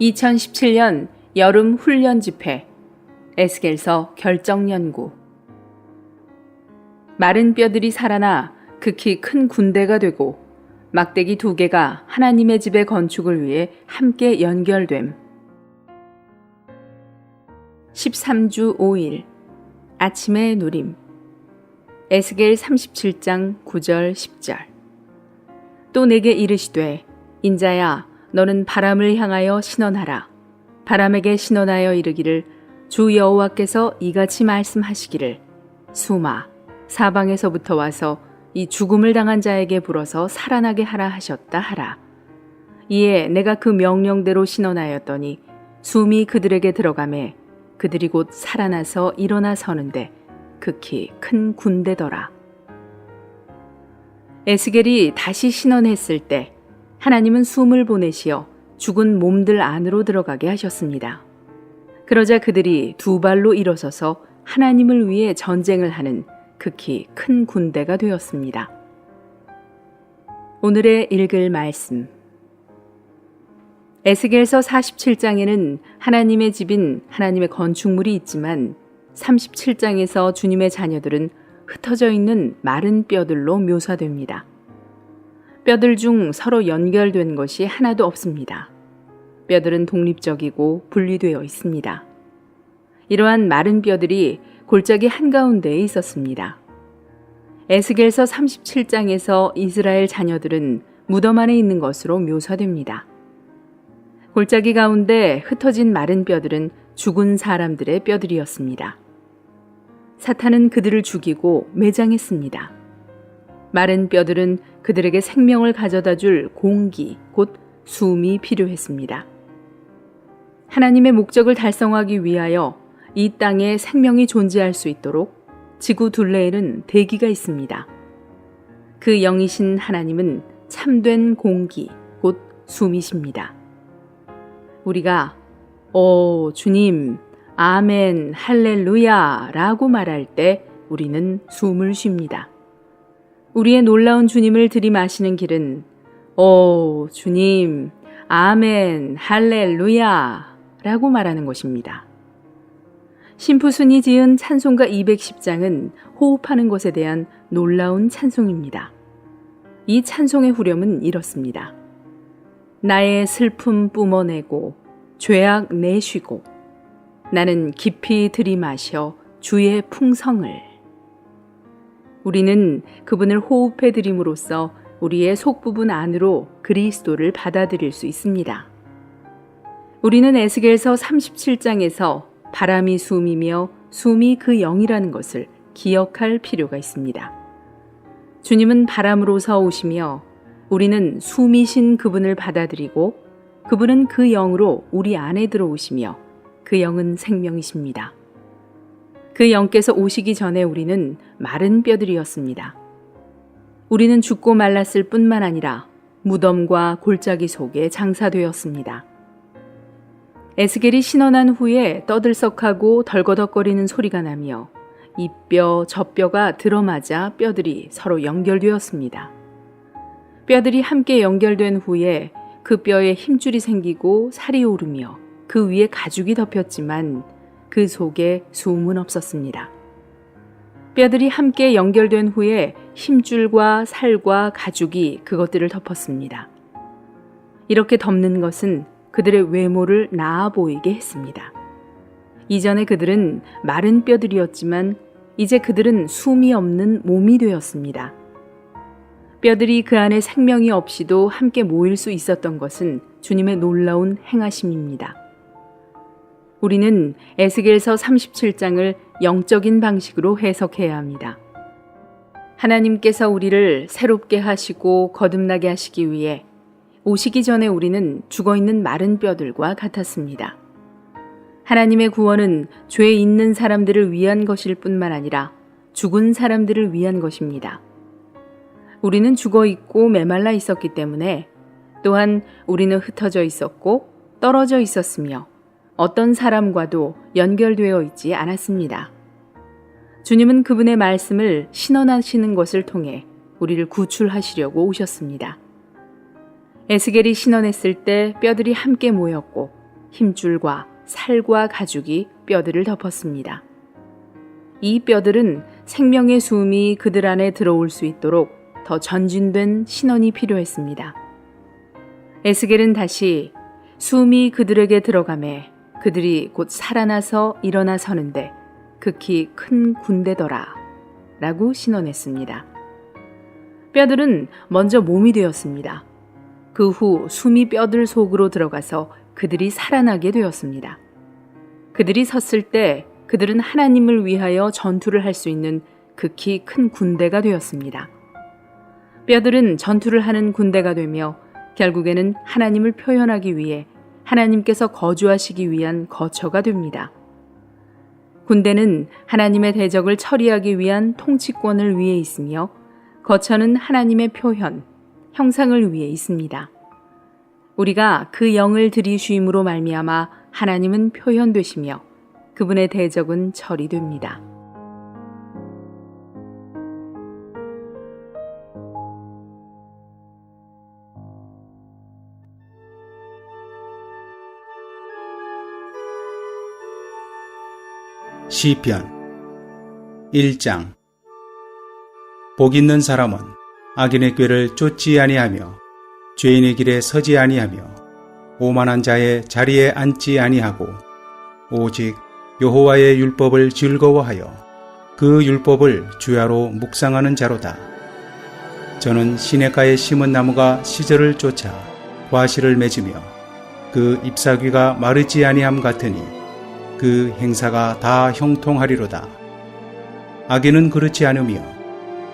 2017년 여름 훈련 집회 에스겔서 결정 연구. 마른 뼈들이 살아나 극히 큰 군대가 되고 막대기 두 개가 하나님의 집의 건축을 위해 함께 연결됨. 13주 5일 아침의 누림. 에스겔 37장 9절 10절. 또 내게 이르시되 인자야 너는 바람을 향하여 신원하라 바람에게 신원하여 이르기를 주 여호와께서 이같이 말씀하시기를 수마 사방에서부터 와서 이 죽음을 당한 자에게 불어서 살아나게 하라 하셨다 하라 이에 내가 그 명령대로 신원하였더니 숨이 그들에게 들어가매 그들이 곧 살아나서 일어나 서는데 극히 큰 군대더라. 에스겔이 다시 신원했을 때 하나님은 숨을 보내시어 죽은 몸들 안으로 들어가게 하셨습니다. 그러자 그들이 두 발로 일어서서 하나님을 위해 전쟁을 하는 극히 큰 군대가 되었습니다. 오늘의 읽을 말씀. 에스겔서 47장에는 하나님의 집인 하나님의 건축물이 있지만 37장에서 주님의 자녀들은 흩어져 있는 마른 뼈들로 묘사됩니다. 뼈들 중 서로 연결된 것이 하나도 없습니다. 뼈들은 독립적이고 분리되어 있습니다. 이러한 마른 뼈들이 골짜기 한가운데에 있었습니다. 에스겔서 37장에서 이스라엘 자녀들은 무덤 안에 있는 것으로 묘사됩니다. 골짜기 가운데 흩어진 마른 뼈들은 죽은 사람들의 뼈들이었습니다. 사탄은 그들을 죽이고 매장했습니다. 마른 뼈들은 그들에게 생명을 가져다 줄 공기, 곧 숨이 필요했습니다. 하나님의 목적을 달성하기 위하여 이 땅에 생명이 존재할 수 있도록 지구 둘레에는 대기가 있습니다. 그 영이신 하나님은 참된 공기, 곧 숨이십니다. 우리가 오 주님 아멘 할렐루야 라고 말할 때 우리는 숨을 쉽니다. 우리의 놀라운 주님을 들이마시는 길은 오 주님 아멘 할렐루야 라고 말하는 것입니다. 심푸순이 지은 찬송가 210장은 호흡하는 것에 대한 놀라운 찬송입니다. 이 찬송의 후렴은 이렇습니다. 나의 슬픔 뿜어내고 죄악 내쉬고 나는 깊이 들이마셔 주의 풍성을 우리는 그분을 호흡해 드림으로써 우리의 속부분 안으로 그리스도를 받아들일 수 있습니다. 우리는 에스겔서 37장에서 바람이 숨이며 숨이 그 영이라는 것을 기억할 필요가 있습니다. 주님은 바람으로서 오시며 우리는 숨이신 그분을 받아들이고 그분은 그 영으로 우리 안에 들어오시며 그 영은 생명이십니다. 그 영께서 오시기 전에 우리는 마른 뼈들이었습니다. 우리는 죽고 말랐을 뿐만 아니라 무덤과 골짜기 속에 장사되었습니다. 에스겔이 신원한 후에 떠들썩하고 덜거덕거리는 소리가 나며 이 뼈, 저 뼈가 들어맞아 뼈들이 서로 연결되었습니다. 뼈들이 함께 연결된 후에 그 뼈에 힘줄이 생기고 살이 오르며 그 위에 가죽이 덮였지만 그 속에 숨은 없었습니다. 뼈들이 함께 연결된 후에 힘줄과 살과 가죽이 그것들을 덮었습니다. 이렇게 덮는 것은 그들의 외모를 나아 보이게 했습니다. 이전에 그들은 마른 뼈들이었지만 이제 그들은 숨이 없는 몸이 되었습니다. 뼈들이 그 안에 생명이 없이도 함께 모일 수 있었던 것은 주님의 놀라운 행하심입니다. 우리는 에스겔서 37장을 영적인 방식으로 해석해야 합니다. 하나님께서 우리를 새롭게 하시고 거듭나게 하시기 위해 오시기 전에 우리는 죽어 있는 마른 뼈들과 같았습니다. 하나님의 구원은 죄 있는 사람들을 위한 것일 뿐만 아니라 죽은 사람들을 위한 것입니다. 우리는 죽어 있고 메말라 있었기 때문에 또한 우리는 흩어져 있었고 떨어져 있었으며 어떤 사람과도 연결되어 있지 않았습니다. 주님은 그분의 말씀을 신원하시는 것을 통해 우리를 구출하시려고 오셨습니다. 에스겔이 신원했을 때 뼈들이 함께 모였고 힘줄과 살과 가죽이 뼈들을 덮었습니다. 이 뼈들은 생명의 숨이 그들 안에 들어올 수 있도록 더 전진된 신원이 필요했습니다. 에스겔은 다시 숨이 그들에게 들어가매 그들이 곧 살아나서 일어나 서는데 극히 큰 군대더라 라고 신원했습니다. 뼈들은 먼저 몸이 되었습니다. 그 후 숨이 뼈들 속으로 들어가서 그들이 살아나게 되었습니다. 그들이 섰을 때 그들은 하나님을 위하여 전투를 할 수 있는 극히 큰 군대가 되었습니다. 뼈들은 전투를 하는 군대가 되며 결국에는 하나님을 표현하기 위해 하나님께서 거주하시기 위한 거처가 됩니다. 군대는 하나님의 대적을 처리하기 위한 통치권을 위해 있으며 거처는 하나님의 표현, 형상을 위해 있습니다. 우리가 그 영을 들이쉬임으로 말미암아 하나님은 표현되시며 그분의 대적은 처리됩니다. 시편 1장 복 있는 사람은 악인의 꾀를 쫓지 아니하며 죄인의 길에 서지 아니하며 오만한 자의 자리에 앉지 아니하고 오직 여호와의 율법을 즐거워하여 그 율법을 주야로 묵상하는 자로다. 저는 시냇가에 심은 나무가 시절을 쫓아 과실을 맺으며 그 잎사귀가 마르지 아니함 같으니 그 행사가 다 형통하리로다. 악인은 그렇지 않으며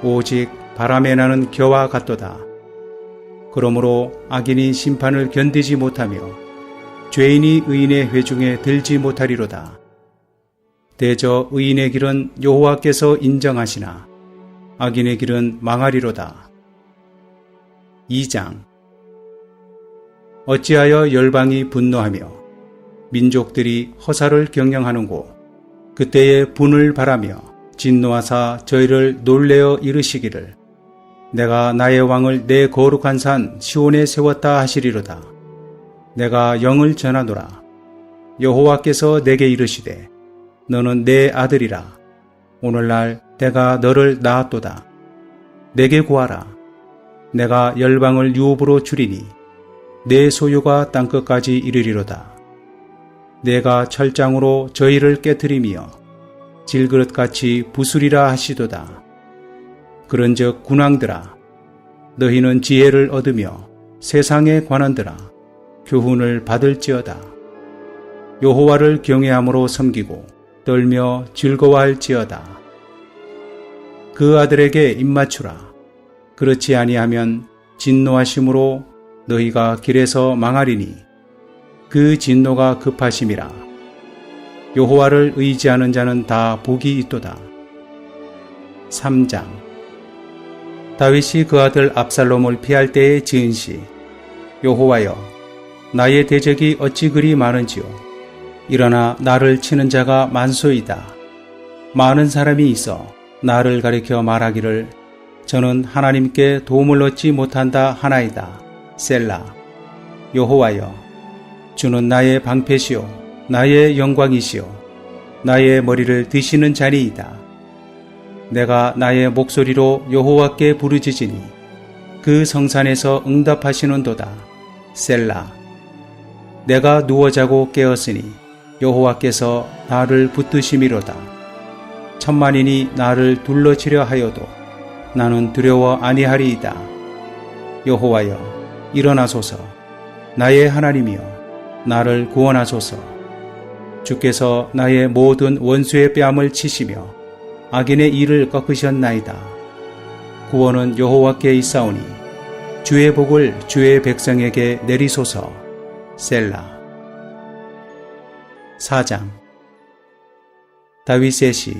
오직 바람에 나는 겨와 같도다. 그러므로 악인이 심판을 견디지 못하며 죄인이 의인의 회중에 들지 못하리로다. 대저 의인의 길은 여호와께서 인정하시나 악인의 길은 망하리로다. 2장 어찌하여 열방이 분노하며 민족들이 허사를 경영하는고 그때에 분을 바라며 진노하사 저희를 놀래어 이르시기를 내가 나의 왕을 내 거룩한 산 시온에 세웠다 하시리로다. 내가 영을 전하노라. 여호와께서 내게 이르시되 너는 내 아들이라. 오늘날 내가 너를 낳았도다. 내게 구하라. 내가 열방을 유업으로 줄이니 내 소유가 땅끝까지 이르리로다 내가 철장으로 저희를 깨뜨리며 질그릇같이 부수리라 하시도다. 그런즉 군왕들아 너희는 지혜를 얻으며 세상의 관원들아 교훈을 받을지어다. 여호와를 경외함으로 섬기고 떨며 즐거워할지어다. 그 아들에게 입맞추라. 그렇지 아니하면 진노하심으로 너희가 길에서 망하리니 그 진노가 급하심이라. 여호와를 의지하는 자는 다 복이 있도다. 3장 다윗이 그 아들 압살롬을 피할 때에 지은 시 여호와여 나의 대적이 어찌 그리 많은지요 일어나 나를 치는 자가 만소이다. 많은 사람이 있어 나를 가리켜 말하기를 저는 하나님께 도움을 얻지 못한다 하나이다. 셀라 여호와여 주는 나의 방패시요 나의 영광이시요 나의 머리를 드시는 자리이다. 내가 나의 목소리로 여호와께 부르짖으니 그 성산에서 응답하시는도다. 셀라 내가 누워 자고 깨었으니 여호와께서 나를 붙드심이로다. 천만인이 나를 둘러치려 하여도 나는 두려워 아니하리이다. 여호와여 일어나소서 나의 하나님이여 나를 구원하소서. 주께서 나의 모든 원수의 뺨을 치시며 악인의 일을 꺾으셨나이다. 구원은 여호와께 있사오니 주의 복을 주의 백성에게 내리소서. 셀라. 4장 다윗의 시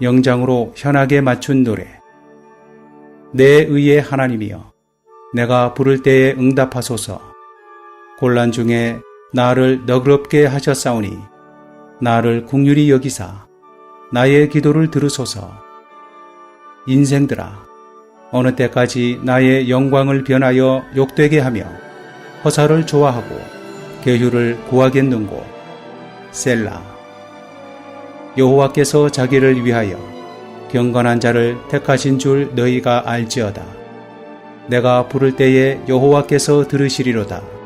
영장으로 현하게 맞춘 노래 내 의의 하나님이여 내가 부를 때에 응답하소서 곤란 중에 나를 너그럽게 하셨사오니 나를 국률이 여기사 나의 기도를 들으소서. 인생들아 어느 때까지 나의 영광을 변하여 욕되게 하며 허사를 좋아하고 계휴를 구하겠는고? 셀라. 여호와께서 자기를 위하여 경건한 자를 택하신 줄 너희가 알지어다. 내가 부를 때에 여호와께서 들으시리로다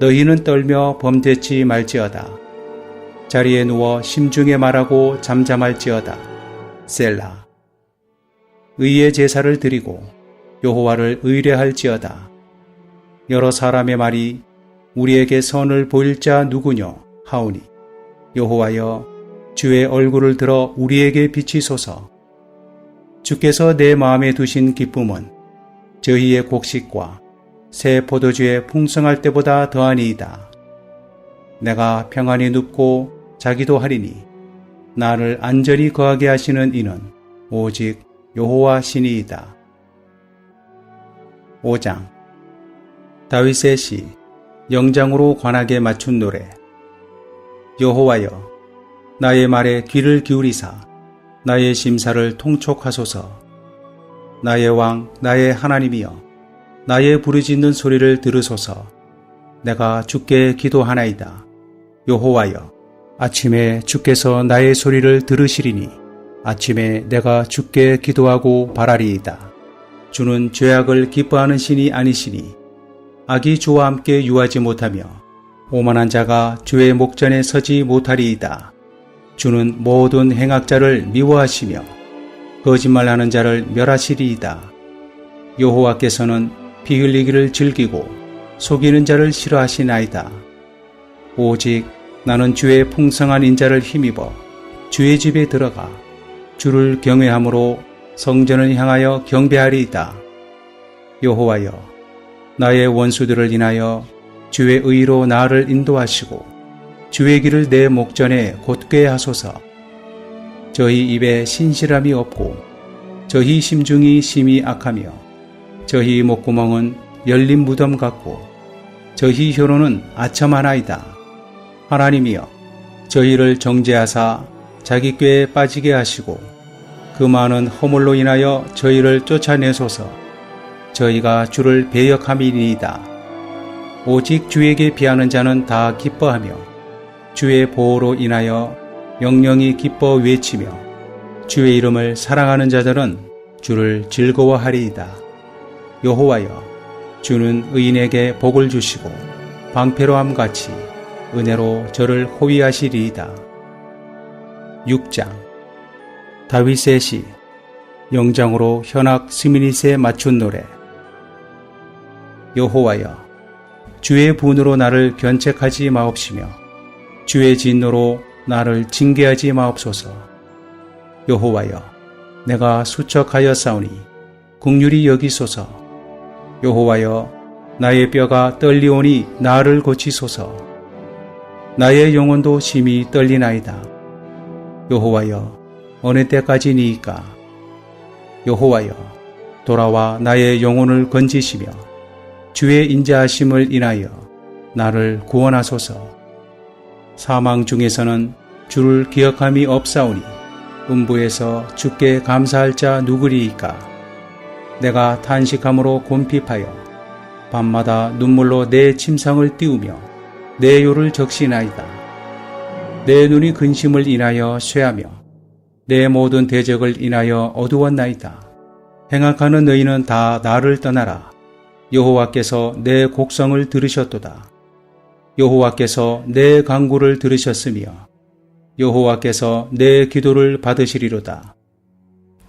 너희는 떨며 범죄치 말지어다. 자리에 누워 심중에 말하고 잠잠할지어다. 셀라. 의의 제사를 드리고 여호와를 의뢰할지어다. 여러 사람의 말이 우리에게 선을 보일 자 누구뇨? 하오니 여호와여 주의 얼굴을 들어 우리에게 비치소서. 주께서 내 마음에 두신 기쁨은 저희의 곡식과 새 포도주의 풍성할 때보다 더하니이다. 내가 평안히 눕고 자기도 하리니 나를 안전히 거하게 하시는 이는 오직 여호와 신이이다. 5장 다윗의 시 영장으로 관하게 맞춘 노래 여호와여 나의 말에 귀를 기울이사 나의 심사를 통촉하소서 나의 왕 나의 하나님이여 나의 부르짖는 소리를 들으소서 내가 주께 기도하나이다 여호와여 아침에 주께서 나의 소리를 들으시리니 아침에 내가 주께 기도하고 바라리이다 주는 죄악을 기뻐하는 신이 아니시니 악이 주와 함께 유하지 못하며 오만한 자가 주의 목전에 서지 못하리이다. 주는 모든 행악자를 미워하시며 거짓말하는 자를 멸하시리이다. 여호와께서는 피 흘리기를 즐기고 속이는 자를 싫어하시나이다. 오직 나는 주의 풍성한 인자를 힘입어 주의 집에 들어가 주를 경외함으로 성전을 향하여 경배하리이다. 여호와여, 나의 원수들을 인하여 주의 의로 나를 인도하시고 주의 길을 내 목전에 곧게 하소서. 저희 입에 신실함이 없고 저희 심중이 심히 악하며 저희 목구멍은 열린 무덤 같고 저희 혀로는 아첨 하나이다. 하나님이여, 저희를 정죄하사 자기 꾀에 빠지게 하시고 그 많은 허물로 인하여 저희를 쫓아내소서. 저희가 주를 배역함이니이다. 오직 주에게 비하는 자는 다 기뻐하며 주의 보호로 인하여 영영이 기뻐 외치며 주의 이름을 사랑하는 자들은 주를 즐거워하리이다. 여호와여, 주는 의인에게 복을 주시고 방패로함 같이 은혜로 저를 호위하시리이다. 6장. 다윗의 시 영장으로 현악 스미닛에 맞춘 노래. 여호와여 주의 분으로 나를 견책하지 마옵시며 주의 진노로 나를 징계하지 마옵소서. 여호와여 내가 수척하여 싸우니 국률이 여기소서 여호와여 나의 뼈가 떨리오니 나를 고치소서. 나의 영혼도 심히 떨리나이다. 여호와여 어느 때까지니이까? 여호와여 돌아와 나의 영혼을 건지시며 주의 인자하심을 인하여 나를 구원하소서. 사망 중에서는 주를 기억함이 없사오니 음부에서 주께 감사할 자 누구리이까 내가 탄식함으로 곰핍하여 밤마다 눈물로 내 침상을 띄우며 내 요를 적시나이다 내 눈이 근심을 인하여 쇠하며 내 모든 대적을 인하여 어두웠나이다. 행악하는 너희는 다 나를 떠나라. 여호와께서 내 곡성을 들으셨도다. 여호와께서 내 강구를 들으셨으며 여호와께서 내 기도를 받으시리로다.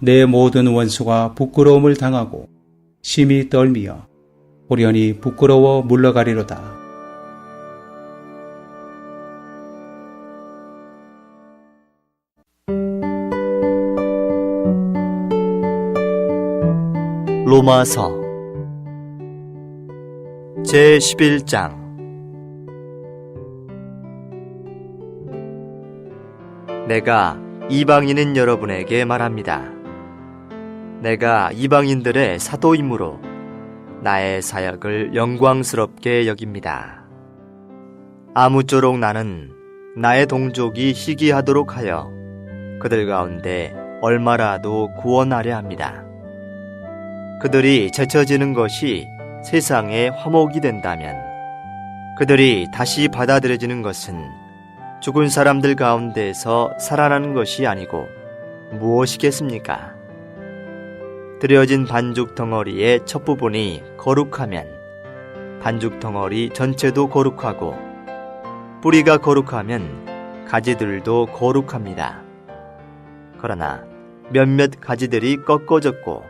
내 모든 원수가 부끄러움을 당하고 심히 떨미어 호련히 부끄러워 물러가리로다. 로마서 제 11장 내가 이방인인 여러분에게 말합니다. 내가 이방인들의 사도이므로 나의 사역을 영광스럽게 여깁니다. 아무쪼록 나는 나의 동족이 희귀하도록 하여 그들 가운데 얼마라도 구원하려 합니다. 그들이 제쳐지는 것이 세상의 화목이 된다면 그들이 다시 받아들여지는 것은 죽은 사람들 가운데서 살아나는 것이 아니고 무엇이겠습니까? 드려진 반죽 덩어리의 첫 부분이 거룩하면 반죽 덩어리 전체도 거룩하고 뿌리가 거룩하면 가지들도 거룩합니다. 그러나 몇몇 가지들이 꺾어졌고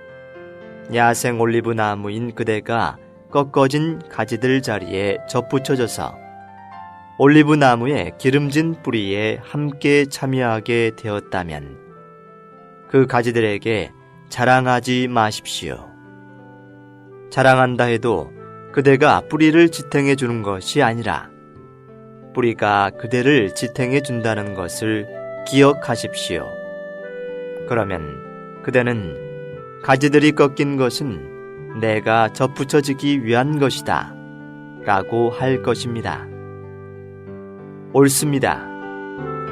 야생 올리브 나무인 그대가 꺾어진 가지들 자리에 접붙여져서 올리브 나무의 기름진 뿌리에 함께 참여하게 되었다면 그 가지들에게 자랑하지 마십시오. 자랑한다 해도 그대가 뿌리를 지탱해 주는 것이 아니라 뿌리가 그대를 지탱해 준다는 것을 기억하십시오. 그러면 그대는 가지들이 꺾인 것은 내가 접붙여지기 위한 것이다. 라고 할 것입니다. 옳습니다.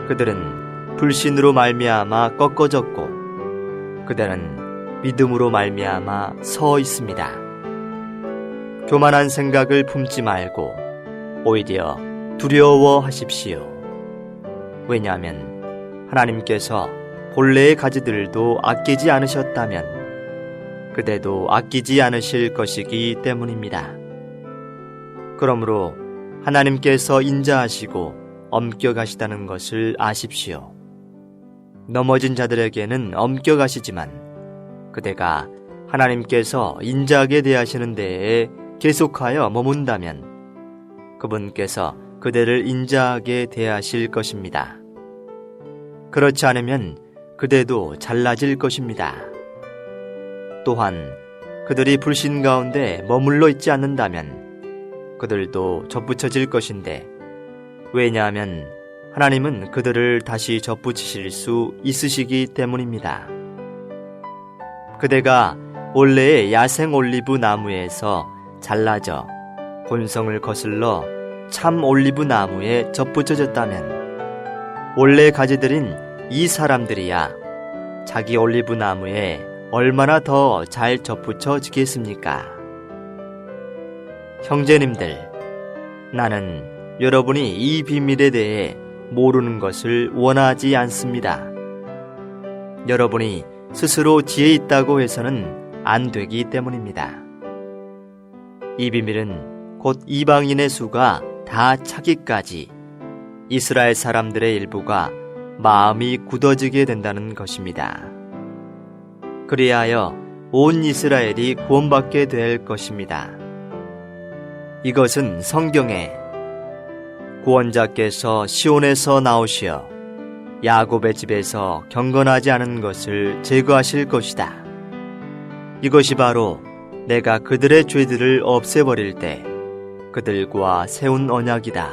그들은 불신으로 말미암아 꺾어졌고 그들은 믿음으로 말미암아 서 있습니다. 교만한 생각을 품지 말고 오히려 두려워하십시오. 왜냐하면 하나님께서 본래의 가지들도 아끼지 않으셨다면 그대도 아끼지 않으실 것이기 때문입니다. 그러므로 하나님께서 인자하시고 엄격하시다는 것을 아십시오. 넘어진 자들에게는 엄격하시지만 그대가 하나님께서 인자하게 대하시는 데에 계속하여 머문다면 그분께서 그대를 인자하게 대하실 것입니다. 그렇지 않으면 그대도 잘라질 것입니다. 또한 그들이 불신 가운데 머물러 있지 않는다면 그들도 접붙여질 것인데 왜냐하면 하나님은 그들을 다시 접붙이실 수 있으시기 때문입니다. 그대가 원래의 야생 올리브 나무에서 잘라져 본성을 거슬러 참 올리브 나무에 접붙여졌다면 원래 가지들인 이 사람들이야 자기 올리브 나무에 얼마나 더 잘 접붙여지겠습니까? 형제님들, 나는 여러분이 이 비밀에 대해 모르는 것을 원하지 않습니다. 여러분이 스스로 지혜 있다고 해서는 안 되기 때문입니다. 이 비밀은 곧 이방인의 수가 다 차기까지 이스라엘 사람들의 일부가 마음이 굳어지게 된다는 것입니다. 그리하여 온 이스라엘이 구원받게 될 것입니다. 이것은 성경에 구원자께서 시온에서 나오시어 야곱의 집에서 경건하지 않은 것을 제거하실 것이다. 이것이 바로 내가 그들의 죄들을 없애버릴 때 그들과 세운 언약이다.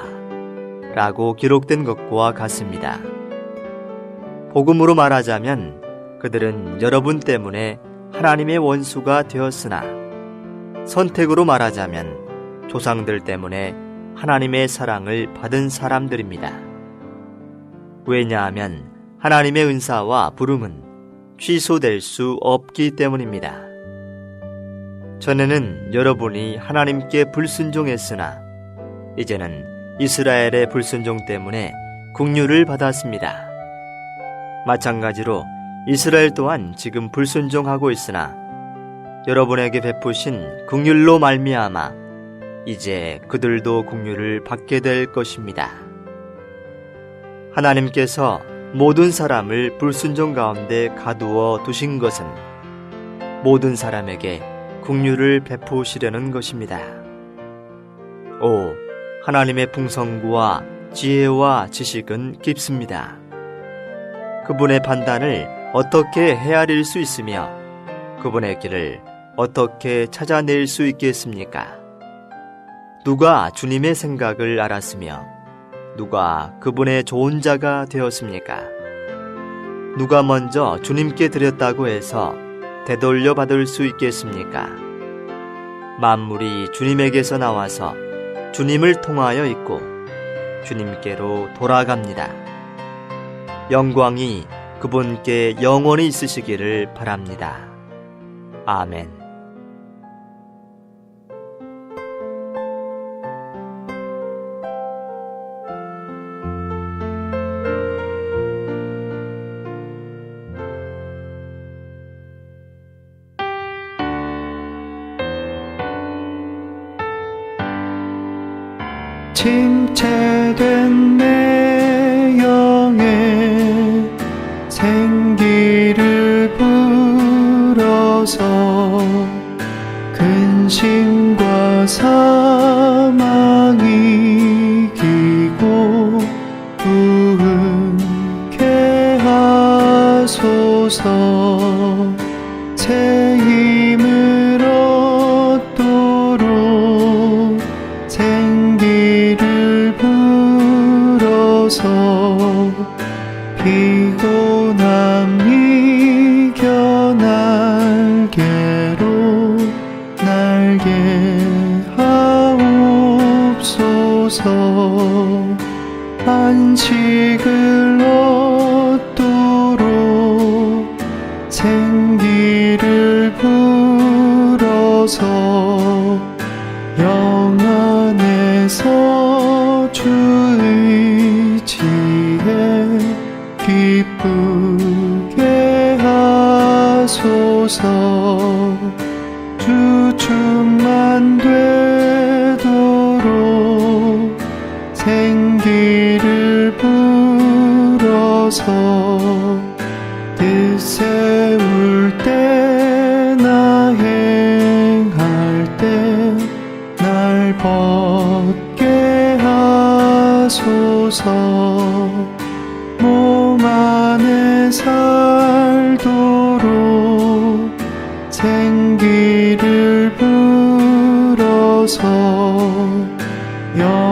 라고 기록된 것과 같습니다. 복음으로 말하자면 그들은 여러분 때문에 하나님의 원수가 되었으나 선택으로 말하자면 조상들 때문에 하나님의 사랑을 받은 사람들입니다. 왜냐하면 하나님의 은사와 부름은 취소될 수 없기 때문입니다. 전에는 여러분이 하나님께 불순종했으나 이제는 이스라엘의 불순종 때문에 국류를 받았습니다. 마찬가지로 이스라엘 또한 지금 불순종하고 있으나 여러분에게 베푸신 국률로 말미암아 이제 그들도 국류를 받게 될 것입니다. 하나님께서 모든 사람을 불순종 가운데 가두어 두신 것은 모든 사람에게 국류를 베푸시려는 것입니다. 오, 하나님의 풍성구와 지혜와 지식은 깊습니다. 그분의 판단을 어떻게 헤아릴 수 있으며 그분의 길을 어떻게 찾아낼 수 있겠습니까? 누가 주님의 생각을 알았으며 누가 그분의 좋은 자가 되었습니까? 누가 먼저 주님께 드렸다고 해서 되돌려 받을 수 있겠습니까? 만물이 주님에게서 나와서 주님을 통하여 있고 주님께로 돌아갑니다. 영광이 그분께 영원히 있으시기를 바랍니다. 아멘. so. 서 주 의지에 기쁘게 하소서. your